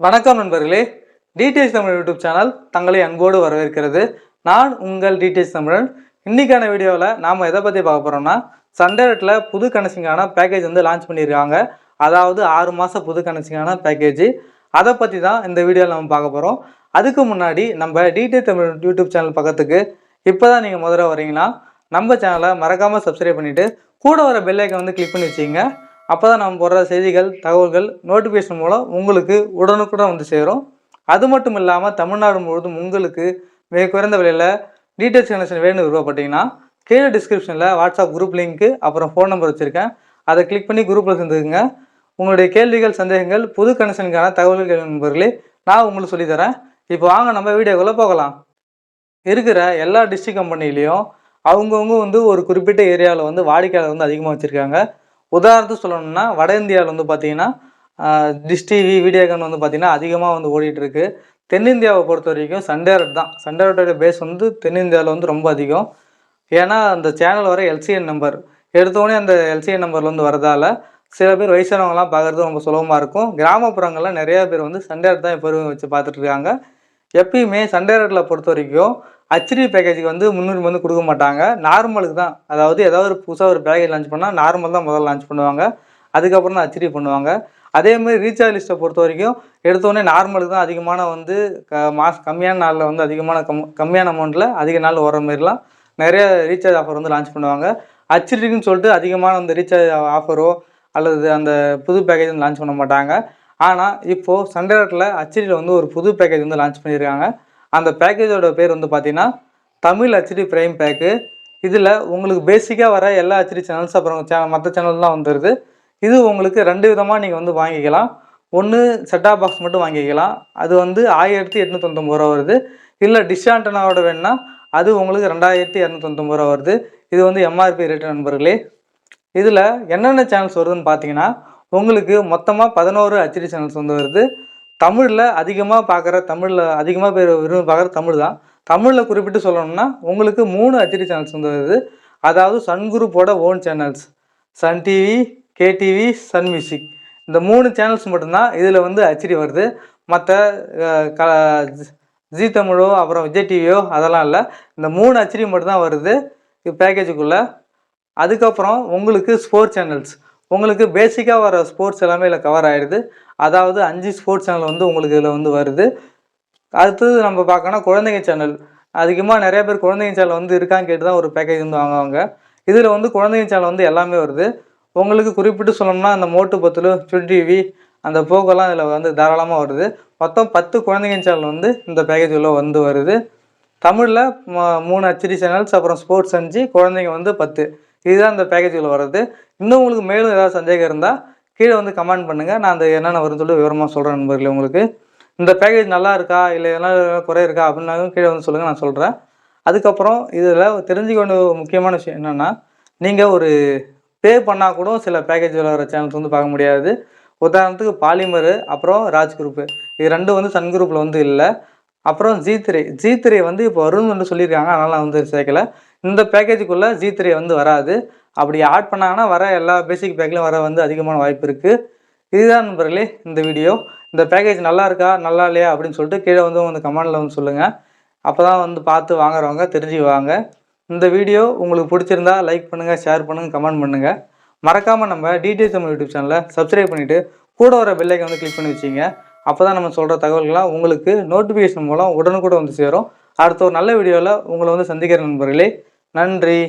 வணக்கம் நண்பர்களே. TDS Tamil YouTube channel தங்களை அன்போடு வரவேற்கிறது. நான் உங்கள் டிடிஎஸ் தமிழன். இன்றைக்கான வீடியோவில் நாம் எதை பற்றி பார்க்க போகிறோம்னா சண்டேரட்டில் புது கனெக்ஷனுக்கான பேக்கேஜ் வந்து லான்ச் பண்ணியிருக்காங்க. அதாவது ஆறு மாதம் புது கனெக்ஷனுக்கான பேக்கேஜ் அதை பற்றி தான் இந்த வீடியோவில் நம்ம பார்க்க போகிறோம் அதுக்கு முன்னாடி நம்ம டிடிஎஸ் தமிழ் யூடியூப் சேனல் பக்கத்துக்கு இப்போ தான் நீங்கள் முதல்ல வரீங்கன்னா நம்ம சேனலை மறக்காமல் சப்ஸ்கிரைப் பண்ணிவிட்டு கூட வர பெல்லைக்கை வந்து கிளிக் பண்ணி வச்சிங்க அப்போ தான் நம்ம போடுற செய்திகள் தகவல்கள் நோட்டிஃபிகேஷன் மூலம் உங்களுக்கு உடனுக்குடன் வந்து சேரும். அது மட்டும் இல்லாமல் தமிழ்நாடு முழுவதும் உங்களுக்கு மிக குறைந்த விலையில் டீட்டெயில்ஸ் கனெக்ஷன் வேணும்னு விருப்பப்பட்டீங்கன்னா கீழே டிஸ்கிரிப்ஷனில் வாட்ஸ்அப் குரூப் லிங்க்கு அப்புறம் ஃபோன் நம்பர் வச்சுருக்கேன். அதை கிளிக் பண்ணி குரூப்பில் சேர்ந்துக்குங்க. உங்களுடைய கேள்விகள் சந்தேகங்கள் புது கனெக்ஷனுக்கான தகவல்கள் நண்பர்களே நான் உங்களுக்கு சொல்லித்தரேன் இப்போ வாங்க நம்ம வீடியோக்குள்ளே போகலாம். இருக்கிற எல்லா டிஸ்ட்ரிக் கம்பெனிலையும் அவங்கவுங்க வந்து ஒரு குறிப்பிட்ட ஏரியாவில் வந்து வாடிக்கையாளர் வந்து அதிகமாக வச்சுருக்காங்க. உதாரணத்துக்கு சொல்லணும்னா வட இந்தியாவில் வந்து பார்த்தீங்கன்னா டிஷ் டிவி வீடியோகான் வந்து பார்த்தீங்கன்னா அதிகமாக வந்து ஓடிட்டு இருக்கு. தென்னிந்தியாவை பொறுத்த வரைக்கும் சண்டேரட் தான். சண்டேரட்டோட பேஸ் வந்து தென்னிந்தியாவில் வந்து ரொம்ப அதிகம். ஏன்னா அந்த சேனல் வர எல்சிஎன் நம்பர் எடுத்தோடனே அந்த எல்சிஎன் நம்பரில் வந்து வரதால சில பேர் வயசானவங்களாம் பார்க்குறது ரொம்ப சுலபமாக இருக்கும். கிராமப்புறங்களில் நிறையா பேர் வந்து சண்டேரட் தான் இப்போ வச்சு பார்த்துட்ருக்காங்க எப்பயுமே சண்டேரட்டில் பொறுத்த வரைக்கும் ஹச்டி பேக்கேஜுக்கு வந்து முன்னுரிமை வந்து கொடுக்க மாட்டாங்க. நார்மலுக்கு தான். அதாவது ஏதாவது ஒரு புதுசாக ஒரு பேக்கேஜ் லான்ச் பண்ணால் நார்மல் தான் முதல்ல லான்ச் பண்ணுவாங்க. அதுக்கப்புறம் தான் ஹச்டி பண்ணுவாங்க. அதே மாதிரி ரீசார்ஜ் லிஸ்ட்டை பொறுத்த வரைக்கும் எடுத்தோடனே நார்மலுக்கு தான் அதிகமான வந்து க மாஸ் கம்மியான நாளில் வந்து அதிகமான கம் கம்மியான அமௌண்ட்டில் அதிக நாள் வர மாதிரிலாம் நிறைய ரீசார்ஜ் ஆஃபர் வந்து லான்ச் பண்ணுவாங்க. ஹச்டிக்குன்னு சொல்லிட்டு அதிகமான அந்த ரீசார்ஜ் ஆஃபரோ அல்லது அந்த புது பேக்கேஜ் வந்து லான்ச் பண்ண மாட்டாங்க. ஆனால் இப்போது சண்டேரட்டில் அச்சடியில் வந்து ஒரு புது பேக்கேஜ் வந்து லான்ச் பண்ணியிருக்காங்க. அந்த பேக்கேஜோட பேர் வந்து பார்த்தீங்கன்னா தமிழ் அச்சடி பிரைம் பேக்கு இதில் உங்களுக்கு பேசிக்காக வர எல்லா அச்சடி சேனல்ஸ் அப்புறம் சே மற்ற சேனல்லாம் வந்துடுது இது உங்களுக்கு ரெண்டு விதமாக நீங்கள் வந்து வாங்கிக்கலாம். ஒன்று செட்டாப் பாக்ஸ் மட்டும் வாங்கிக்கலாம். அது வந்து ஆயிரத்தி எட்நூற்றொம்பது ரூபா வருது. இல்லை டிஷ் ஆண்டனாவோட வேணுன்னா அது உங்களுக்கு ரெண்டாயிரத்தி இரநூத்தொம்பது ரூபா வருது. இது வந்து எம்ஆர்பி ரேட்டு நண்பர்களே. இதில் என்னென்ன சேனல்ஸ் வருதுன்னு பார்த்தீங்கன்னா உங்களுக்கு மொத்தமாக பதினோரு அச்சடி சேனல்ஸ் வந்து வருது. தமிழில் அதிகமாக பார்க்குற தமிழில் அதிகமாக பேர் விரும்பி பார்க்குற தமிழ் தான். தமிழில் குறிப்பிட்டு சொல்லணும்னா உங்களுக்கு மூணு அச்சடி சேனல்ஸ் வந்து வருது. அதாவது சன் குரூப்போட own channels Sun TV KTV Sun music இந்த மூணு சேனல்ஸ் மட்டும்தான் இதில் வந்து அச்சடி வருது. மற்ற க ஜி தமிழோ அப்புறம் விஜய் டிவியோ அதெல்லாம் இல்லை. இந்த மூணு அச்சடி மட்டும்தான் வருது. பேக்கேஜுக்குள்ளே அதுக்கப்புறம் உங்களுக்கு ஸ்போர்ட்ஸ் சேனல்ஸ் உங்களுக்கு பேசிக்காக வர ஸ்போர்ட்ஸ் எல்லாமே இதில் கவர் ஆகிடுது அதாவது அஞ்சு ஸ்போர்ட்ஸ் சேனல் வந்து உங்களுக்கு இதில் வந்து வருது. அடுத்தது நம்ம பார்க்கணும் குழந்தைங்க சேனல் அதிகமாக நிறைய பேர் குழந்தைங்க சேனல் வந்து இருக்கான்னு கேட்டு தான் ஒரு பேக்கேஜ் வந்து வாங்குவாங்க. இதில் வந்து குழந்தைங்க சேனல் வந்து எல்லாமே வருது. உங்களுக்கு குறிப்பிட்டு சொல்லணும்னா அந்த மோட்டு பத்தில் சுட் டிவி அந்த போக்கெல்லாம் இதில் வந்து தாராளமாக வருது. மொத்தம் பத்து குழந்தைங்க சேனல் வந்து இந்த பேக்கேஜ் உள்ள வந்து வருது. தமிழில் மூணு அச்சடி சேனல்ஸ் அப்புறம் ஸ்போர்ட்ஸ் அஞ்சு குழந்தைங்க வந்து பத்து. இதுதான் இந்த பேக்கேஜில் வர்றது. இன்னும் உங்களுக்கு மேலும் ஏதாவது சந்தேகம் இருந்தால் கீழே வந்து கமெண்ட் பண்ணுங்கள் நான் அந்த என்னென்ன வரும்னு சொல்லி விவரமாக சொல்கிறேன் நண்பர்களே உங்களுக்கு. இந்த பேக்கேஜ் நல்லா இருக்கா? இல்லை எதனா குறை இருக்கா? அப்படின்னாலும் கீழே வந்து சொல்லுங்கள் நான் சொல்கிறேன் அதுக்கப்புறம் இதில் தெரிஞ்சுக்க வேண்டிய முக்கியமான விஷயம் என்னென்னா நீங்கள் ஒரு பே பண்ணால் கூட சில பேக்கேஜில் வர சேனல்ஸ் வந்து பார்க்க முடியாது. உதாரணத்துக்கு பாலிமர் அப்புறம் ராஜ் குரூப்பு இது ரெண்டும் வந்து சன் குரூப்பில் வந்து இல்லை. அப்புறம் ஜி த்ரீ ஜி த்ரீ வந்து இப்போ வரும்னு வந்து சொல்லியிருக்காங்க. அதனால் நான் வந்து சேர்க்கலை. இந்த பேக்கேஜுக்குள்ளே ஜி த்ரீ வந்து வராது. அப்படி ஆட் பண்ணாங்கன்னா வர எல்லா பேசிக் பேக்லையும் வர வந்து அதிகமான வாய்ப்பு இருக்குது இதுதான் நண்பர்களே இந்த வீடியோ இந்த பேக்கேஜ் நல்லா இருக்கா நல்லா இல்லையா அப்படின்னு சொல்லிட்டு கீழே வந்து வந்து கமெண்டில் வந்து சொல்லுங்கள் அப்போ தான் வந்து பார்த்து வாங்குறவங்க தெரிஞ்சுக்குவாங்க இந்த வீடியோ உங்களுக்கு பிடிச்சிருந்தா லைக் பண்ணுங்கள் ஷேர் பண்ணுங்கள் கமெண்ட் பண்ணுங்கள் மறக்காமல் நம்ம டிடிஎஸ் தமிழ் யூடியூப் சேனலை சப்ஸ்கிரைப் பண்ணிவிட்டு கூட வர பெல்லைக்கை வந்து கிளிக் பண்ணி வச்சிங்க. அப்போ தான் நம்ம சொல்கிற தகவல்கள்லாம் உங்களுக்கு நோட்டிஃபிகேஷன் மூலம் உடனுக்குடன் வந்து சேரும். அடுத்த ஒரு நல்ல வீடியோவில் உங்களை வந்து சந்திக்கிற நண்பர்களே. நன்றி.